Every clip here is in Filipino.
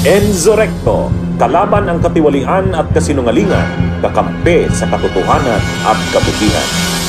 Enzo Recto, kalaban ang katiwalian at kasinungalingan, kakampi sa katotohanan at kabutihan.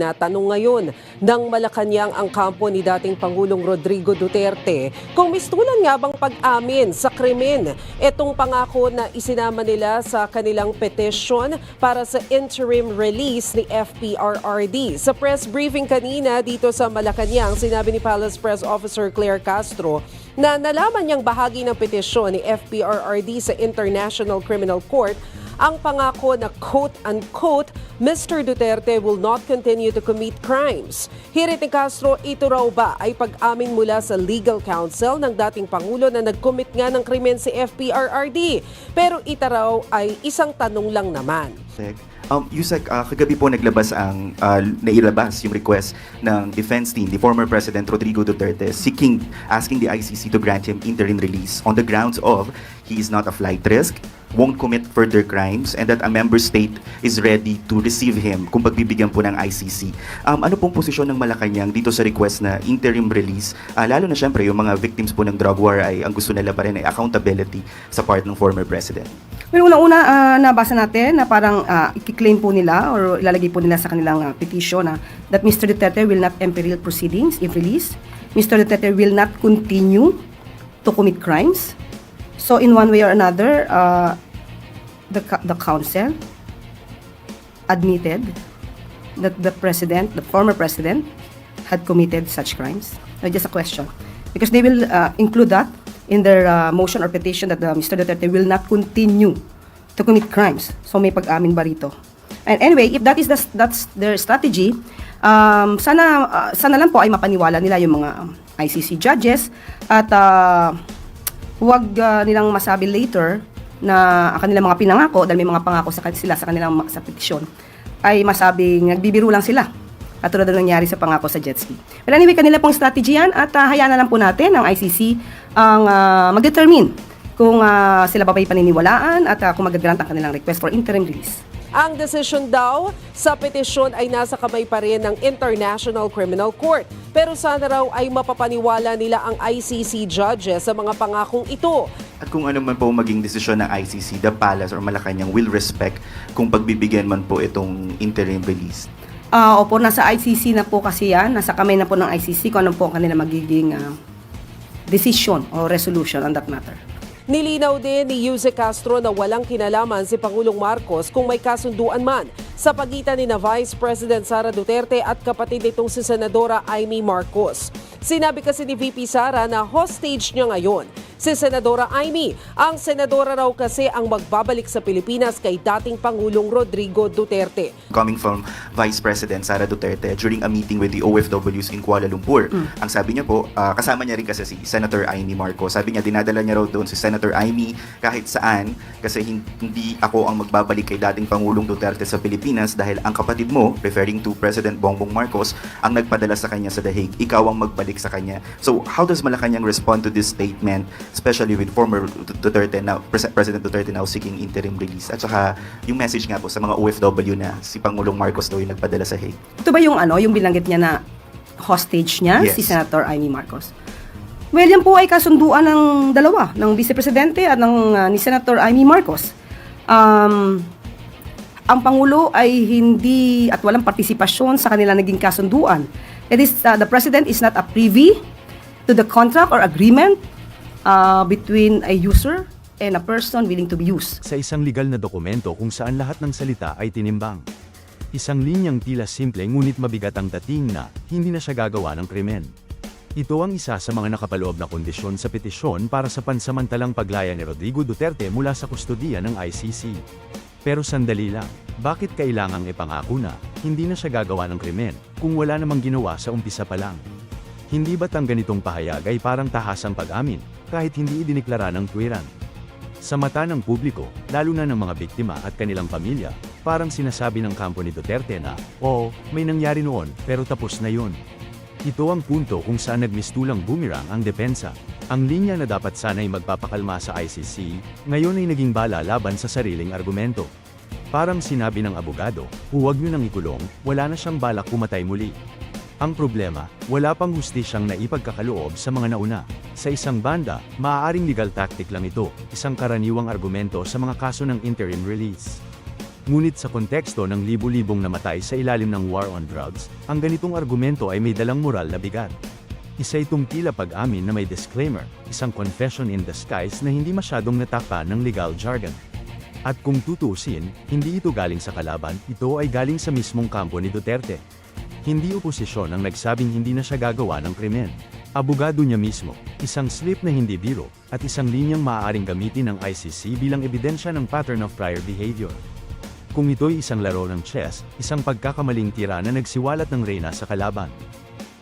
Tinatanong ngayon ng Malacanang ang kampo ni dating Pangulong Rodrigo Duterte kung mistulan nga bang pag-amin sa krimen. Itong pangako na isinama nila sa kanilang petition para sa interim release ni FPRRD. Sa press briefing kanina dito sa Malacanang, sinabi ni Palace Press Officer Claire Castro na nalaman niyang bahagi ng petisyon ni FPRRD sa International Criminal Court ang pangako na quote-unquote, Mr. Duterte will not continue to commit crimes. Hirit ni Castro, ito raw ba ay pag-amin mula sa legal counsel ng dating Pangulo na nag-commit nga ng krimen si FPRRD. Pero ito raw ay isang tanong lang naman. Um, Yusek, ah, kagabi po naglabas ang, ah, nailabas yung request ng defense team, the former President Rodrigo Duterte, seeking, asking the ICC to grant him interim release on the grounds of he is not a flight risk, won't commit further crimes, and that a member state is ready to receive him kung pagbibigyan po ng ICC. Um, ano pong posisyon ng Malacanang dito sa request na interim release? Ah, lalo na syempre, yung mga victims po ng drug war ay ang gusto nila pa rin ay accountability sa part ng former President. Well, unang-una, ah, nabasa natin na parang uh, i-claim po nila or ilalagay po nila sa kanilang ah, petition na that Mr. Duterte will not imperil proceedings if released. Mr. Duterte will not continue to commit crimes. So in one way or another, uh, the, the council admitted that the president, the former president, had committed such crimes. Uh, just a question. Because they will uh, include that in their uh, motion or petition that uh, Mr. Duterte will not continue to commit crimes. So may pag-amin ba rito? And anyway, if that is the, that's their strategy, um, sana uh, sana lang po ay mapaniwala nila yung mga ICC judges at uh, huwag uh, nilang masabi later na ang kanilang mga pinangako dahil may mga pangako sa sila sa kanilang sa petisyon ay masabing nagbibiro lang sila at tulad ng nangyari sa pangako sa jet ski. Well anyway, kanila pong strategy yan at uh, hayaan na lang po natin ang ICC ang uh, mag-determine kung uh, sila ba ba'y paniniwalaan at uh, kung mag-grant ang kanilang request for interim release. Ang desisyon daw sa petisyon ay nasa kamay pa rin ng International Criminal Court. Pero sana raw ay mapapaniwala nila ang ICC judges sa mga pangakong ito. At kung ano man po maging desisyon ng ICC, the Palace or Malacanang will respect kung pagbibigyan man po itong interim release. Ah, opo, nasa ICC na po kasi yan. Nasa kamay na po ng ICC kung ano po ang kanilang magiging ah, decision or resolution on that matter. Nilinaw din ni Yuse Castro na walang kinalaman si Pangulong Marcos kung may kasunduan man sa pagitan ni na Vice President Sara Duterte at kapatid nitong si Senadora Amy Marcos. Sinabi kasi ni VP Sara na hostage niya ngayon si Senadora Amy. Ang senadora raw kasi ang magbabalik sa Pilipinas kay dating Pangulong Rodrigo Duterte. Coming from Vice President Sara Duterte during a meeting with the OFWs in Kuala Lumpur. Ang sabi niya po, ah, kasama niya rin kasi si Senator Amy Marcos. Sabi niya, dinadala niya raw doon si Senator Amy kahit saan kasi hin- hindi ako ang magbabalik kay dating Pangulong Duterte sa Pilipinas dahil ang kapatid mo, referring to President Bongbong Marcos, ang nagpadala sa kanya sa The Hague. Ikaw ang magbalik sa kanya. So, how does Malacanang respond to this statement, especially with former Duterte now, Pres- President Duterte now seeking interim release? At saka, yung message nga po sa mga OFW na si Pangulong Marcos daw yung nagpadala sa Hague. Ito ba yung ano, yung binanggit niya na hostage niya, Yes. si Senator Amy Marcos? Well, yan po ay kasunduan ng dalawa, ng Vice Presidente at ng, ah, ni Senator Amy Marcos. Um, ang Pangulo ay hindi at walang partisipasyon sa kanilang naging kasunduan. It is, ah, the President is not a privy to the contract or agreement ah, between a user and a person willing to be used. sa isang legal na dokumento kung saan lahat ng salita ay tinimbang. Isang linyang tila simple ngunit mabigat ang dating na hindi na siya gagawa ng krimen. Ito ang isa sa mga nakapaloob na kondisyon sa petisyon para sa pansamantalang paglaya ni Rodrigo Duterte mula sa kustodiya ng ICC. Pero sandali lang, bakit kailangang ipangako na hindi na siya gagawa ng krimen kung wala namang ginawa sa umpisa pa lang? Hindi ba't ang ganitong pahayag ay parang tahasang pag-amin kahit hindi idiniklara ng tuwiran? Sa mata ng publiko, lalo na ng mga biktima at kanilang pamilya, parang sinasabi ng kampo ni Duterte na, oo, may nangyari noon, pero tapos na yun. Ito ang punto kung saan nagmistulang boomerang ang depensa. Ang linya na dapat sana'y magpapakalma sa ICC, ngayon ay naging bala laban sa sariling argumento. Parang sinabi ng abogado, huwag nyo nang ikulong, wala na siyang balak pumatay muli. Ang problema, wala pang hustisyang naipagkakaloob sa mga nauna. Sa isang banda, maaaring legal tactic lang ito, isang karaniwang argumento sa mga kaso ng interim release. Ngunit sa konteksto ng libu-libong namatay sa ilalim ng war on drugs, ang ganitong argumento ay may dalang moral na bigat. Isa itong tila pag-amin na may disclaimer, isang confession in disguise na hindi masyadong natakpan ng legal jargon. At kung tutusin, hindi ito galing sa kalaban, ito ay galing sa mismong kampo ni Duterte. Hindi oposisyon ang nagsabing hindi na siya gagawa ng krimen. Abogado niya mismo, isang slip na hindi biro, at isang linyang maaaring gamitin ng ICC bilang ebidensya ng pattern of prior behavior. Kung ito'y isang laro ng chess, isang pagkakamaling tira na nagsiwalat ng reyna sa kalaban.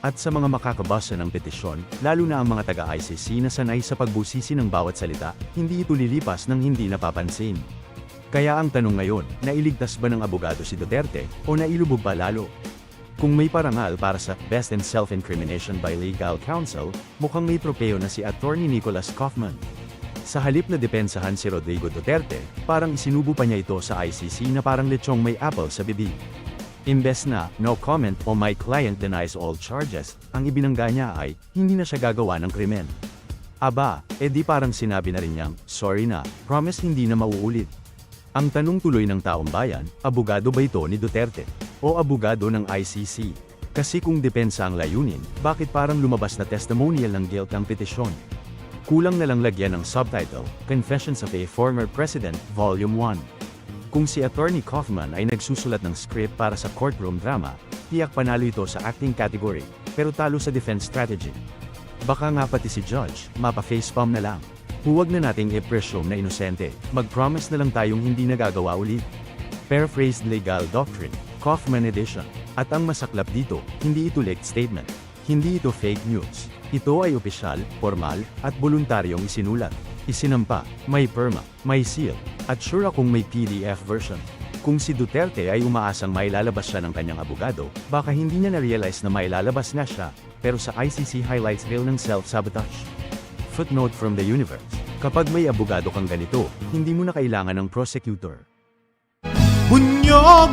At sa mga makakabasa ng petisyon, lalo na ang mga taga-ICC na sanay sa pagbusisi ng bawat salita, hindi ito lilipas ng hindi napapansin. Kaya ang tanong ngayon, nailigtas ba ng abogado si Duterte, o nailubog pa lalo? Kung may parangal para sa Best in Self-Incrimination by Legal Counsel, mukhang may tropeo na si Attorney Nicholas Kaufman. Sa halip na depensahan si Rodrigo Duterte, parang isinubo pa niya ito sa ICC na parang lechong may apple sa bibig. Imbes na, no comment o my client denies all charges, ang ibinangga niya ay, hindi na siya gagawa ng krimen. Aba, edi parang sinabi na rin niyang, sorry na, promise hindi na mauulit. Ang tanong tuloy ng taong bayan, abogado ba ito ni Duterte? O abogado ng ICC? Kasi kung depensa ang layunin, bakit parang lumabas na testimonial ng guilt ang petisyon? Kulang na lang lagyan ng subtitle, Confessions of a Former President, Volume 1. Kung si Attorney Kaufman ay nagsusulat ng script para sa courtroom drama, tiyak panalo ito sa acting category, pero talo sa defense strategy. Baka nga pati si Judge, mapa-facepalm na lang. Huwag na nating i-presume na inosente, mag-promise na lang tayong hindi nagagawa ulit. Paraphrased Legal Doctrine, Kaufman Edition. At ang masaklap dito, hindi ito leaked statement. Hindi ito fake news. Ito ay opisyal, formal, at voluntaryong isinulat. Isinampa, may perma, may seal, at sure akong may PDF version. Kung si Duterte ay umaasang mailalabas siya ng kanyang abogado, baka hindi niya na-realize na mailalabas na siya, pero sa ICC highlights reel ng self-sabotage. Footnote from the universe. Kapag may abogado kang ganito, hindi mo na kailangan ng prosecutor. Bunyog,